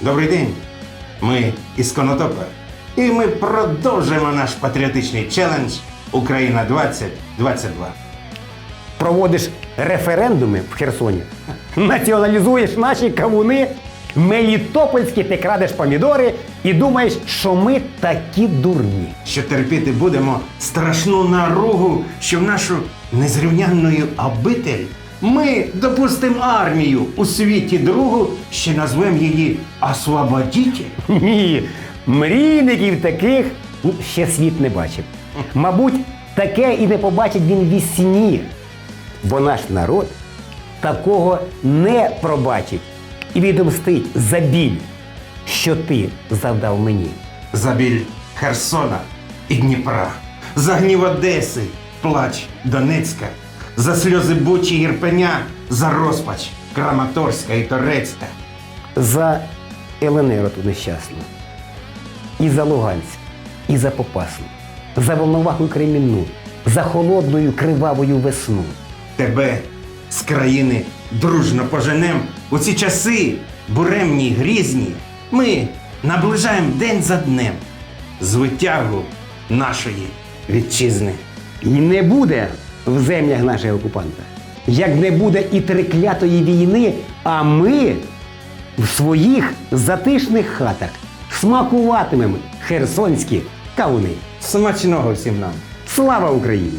Добрий день. Ми із Конотопа. І ми продовжуємо наш патріотичний челендж Україна 2022. Проводиш референдуми в Херсоні, націоналізуєш наші кавуни, мелітопольські ти крадеш помідори і думаєш, що ми такі дурні. Що терпіти будемо страшну наругу, що в нашу незрівнянну обитель ми допустимо армію у світі другу, ще назвемо її Освободітель. Ні, мрійників таких ще світ не бачив. Мабуть, таке і не побачить він вісні, бо наш народ такого не пробачить і відомстить за біль, що ти завдав мені. За біль Херсона і Дніпра, за гнів Одеси, плач Донецька, за сльози Бучі і Ірпеня, за розпач Краматорська і Торецька. За Еленеру ту нещасну, і за Луганськ, і за Попасну, за Волноваху Кремінну, за холодною кривавою весну. Тебе з країни дружно поженем у ці часи буремні грізні. Ми наближаємо день за днем звитягу нашої вітчизни. І не буде в землях нашого окупанта. Як не буде і триклятої війни, а ми в своїх затишних хатах смакуватимемо херсонські кавуни. Смачного всім нам! Слава Україні!